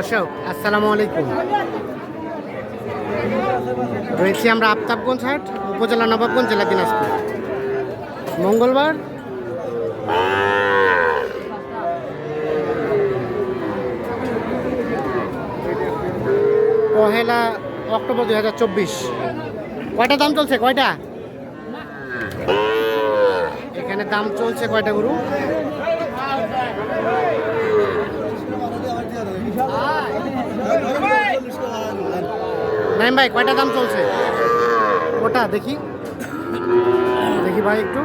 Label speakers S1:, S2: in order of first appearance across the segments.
S1: দর্শক, আসসালামু আলাইকুম। রয়েছি আমরা আফতাবগঞ্জ হাট, উপজেলা নবাবগঞ্জ, জেলা দিনাজপুর। মঙ্গলবার। পহেলা অক্টোবর দুই হাজার চব্বিশ। কয়টা দাম চলছে, কয়টা? এখানে দাম চলছে কয়টা গরু? নাইম ভাই কয়টা দাম চলছে? ওটা দেখি। দেখি ভাই একটু।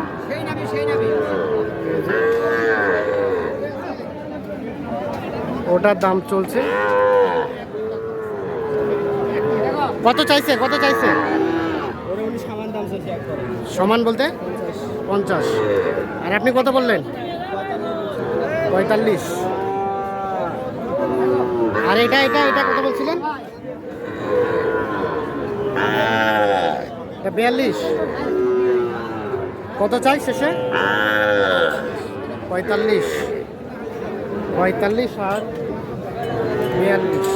S1: ওটার দাম চলছে। কত চাইছে কত চাইছে? সমান বলতে? পঞ্চাশ। আর আপনি কত বললেন? পঁয়তাল্লিশ। আর এটা এটা এটা কত বলছিলেন? বিয়াল্লিশ। কত চাই শেষে? পঁয়তাল্লিশ। পঁয়তাল্লিশ আর বিয়াল্লিশ।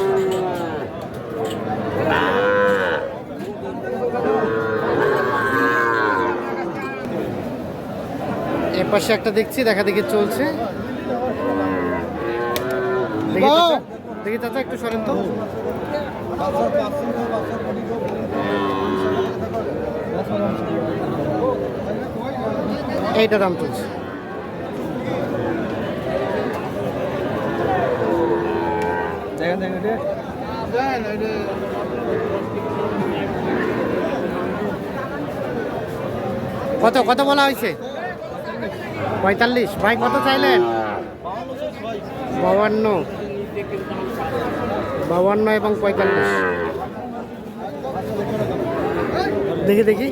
S1: এ পাশে একটা দেখছি দেখা দেখি চলছে। দেখি চাচা একটু সরেন তো। এইটা দাম চলছে। কত কত বলা হয়েছে? পঁয়তাল্লিশ। ভাই কত চাইলেন? বাউান্ন। বাউান্ন এবং পঁয়তাল্লিশ। দেখি দেখি।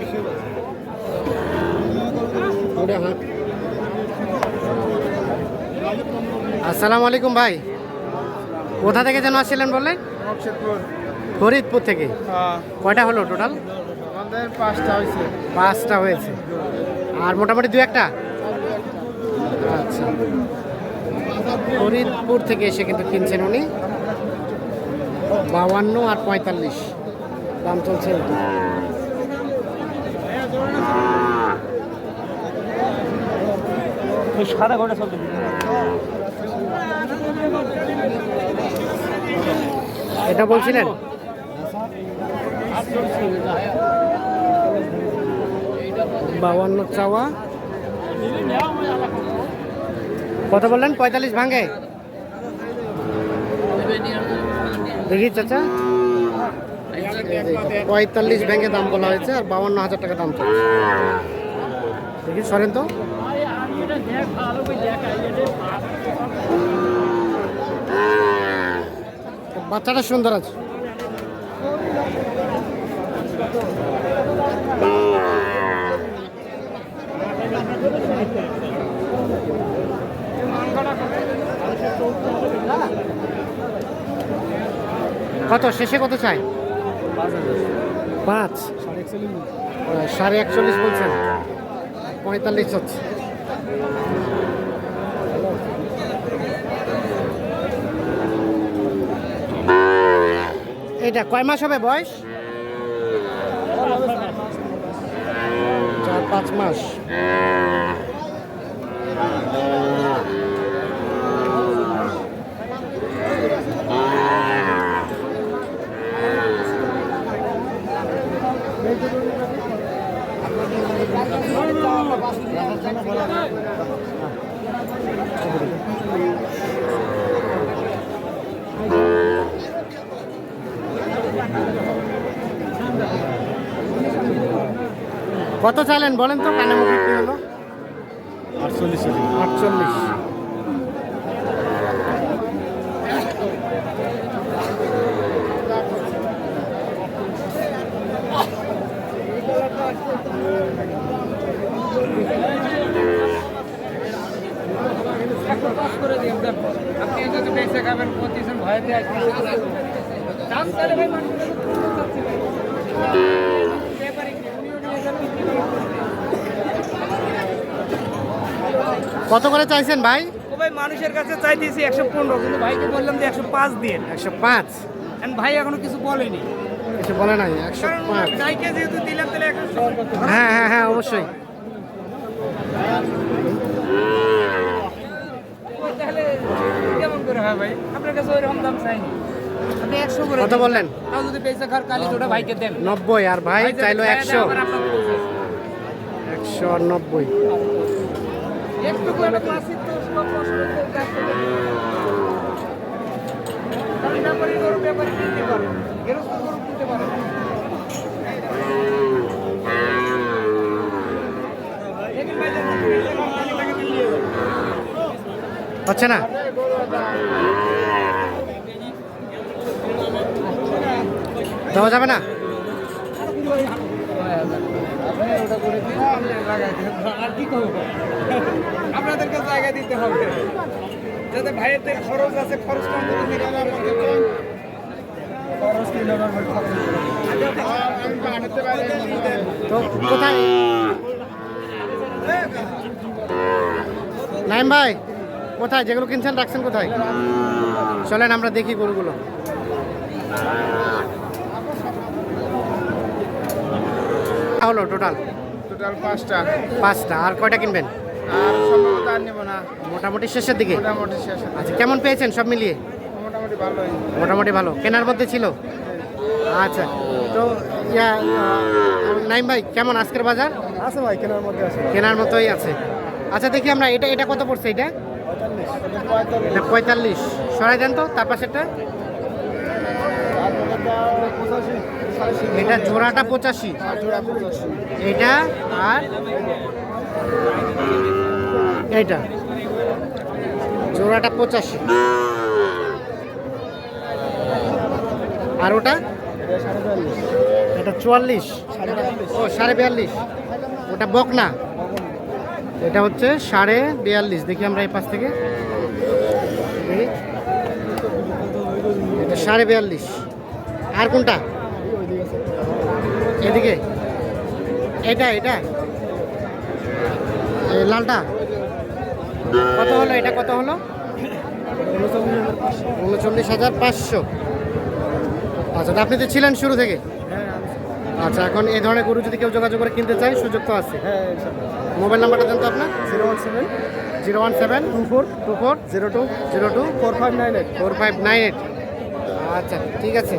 S1: ওটা আসসালামু আলাইকুম ভাই। কোথা থেকে যেন আসছিলেন বললেন? ফরিদপুর থেকে। কয়টা হলো টোটাল
S2: আমাদের পাঁচটা হয়েছে।
S1: পাঁচটা হয়েছে। আর মোটামুটি দু একটা। আচ্ছা। ফরিদপুর থেকে এসে কিন্তু কিনছেন উনি। বাউান্ন আর পঁয়তাল্লিশ। দাম চলছে এটা।
S2: ঘণ্টা চলতে
S1: এটা বলছিলেন? বাউান্ন চাওয়া। কত বললেন? পঁয়তাল্লিশ ভাঙে। দেখি চাচা। পঁয়তাল্লিশ ব্যাংকে দাম বলা হয়েছে আর বাউান্ন হাজার টাকা দাম দেখি সরেন তো। বাচ্চাটা সুন্দর আছে। কত? শেষে কত চাই? পাঁচ। সাড়ে একচল্লিশ বলছেন। পঁয়তাল্লিশ হচ্ছে। এটা কয় মাস হবে বয়স? চার পাঁচ মাস। কত চাইলেন বলেন তো? কানে মুখে কি হলো?
S2: আটচল্লিশ।
S1: আটচল্লিশ
S2: আপনি যদি বেঁচে খাবেন প্রতিদিন ভয়তে আসবেন দাম তাহলে ভাই মানুষ
S1: কত করে চাইছেন ভাই?
S2: ও ভাই মানুষের কাছে চাইতেছি একশো পনেরো কিন্তু ভাইকে বললাম যে একশো পাঁচ দিয়ে।
S1: একশো পাঁচ?
S2: ভাই এখনও কিছু বলেনি।
S1: কিছু বলে নাই একশো পাঁচ।
S2: যেহেতু দিলাম তাহলে একশো
S1: হ্যাঁ হ্যাঁ হ্যাঁ অবশ্যই
S2: তাহলে কেমন করে হয় ভাই। আপনার কাছে ওইরকম দাম চাইনি আপনি একশো করে
S1: কত বললেন?
S2: তাও যদি পেয়েছে খার কালি ওটা ভাইকে দেন।
S1: নব্বই আর ভাই চাইলো একশো। একশো আর নব্বই।
S2: একটু করে তো সব কষ্ট ব্যাপারী গরু ব্যাপারী কিনতে গেরস্ত গরু কিনতে।
S1: হচ্ছে না? দেওয়া যাবে না?
S2: আপনাদেরকে জায়গা দিতে হবে। যাতে ভাইয়ের খরচ আছে খরচ
S1: তো কোথায়? নাইম ভাই কোথায়? যেগুলো কিনছেন রাখছেন কোথায়? চলেন আমরা দেখি গরুগুলো। হলো টোটাল?
S2: টোটাল পাঁচটা।
S1: পাঁচটা। আর কয়টা কিনবেন?
S2: আর সম্ভবত আর নেব না।
S1: মোটামুটি শেষের দিকে?
S2: মোটামুটি শেষ
S1: আচ্ছা কেমন পেয়েছেন সব মিলিয়ে?
S2: মোটামুটি ভালোই।
S1: মোটামুটি ভালো। কেনার মধ্যে ছিল? আচ্ছা। তো ইয়া নাইম ভাই কেমন আজকের বাজার?
S2: আছে ভাই কেনার মধ্যে আছে।
S1: কেনার মতোই আছে। আচ্ছা দেখি আমরা এটা এটা কত পড়ছে এটা এটা পঁয়তাল্লিশ। সরাই দেন তো তার পাশেরটা। এটা জোড়াটা পঁচাশি। এটা আর এইটা। জোড়াটা পঁচাশি। আর ওটা? এটা চুয়াল্লিশ। ও সাড়ে বিয়াল্লিশ। ওটা বকনা। এটা হচ্ছে সাড়ে বিয়াল্লিশ। দেখি আমরা এই পাশ থেকে। এটা সাড়ে বিয়াল্লিশ। আর কোনটা? এদিকে? এটা এটা? লালটা? কত হলো এটা? কত হলো? উনচল্লিশ হাজার পাঁচশো। আচ্ছা আপনি তো ছিলেন শুরু থেকে? আচ্ছা এখন এই ধরনের গরু যদি কেউ যোগাযোগ করে কিনতে চায় সুযোগ তো আছে। মোবাইল নাম্বারটা দেন তো আপনার।
S2: Zero one seven.
S1: Zero one seven.
S2: Two four.
S1: Two four.
S2: Zero two.
S1: Zero two.
S2: Four five nine eight.
S1: Four five nine eight. আচ্ছা ঠিক আছে।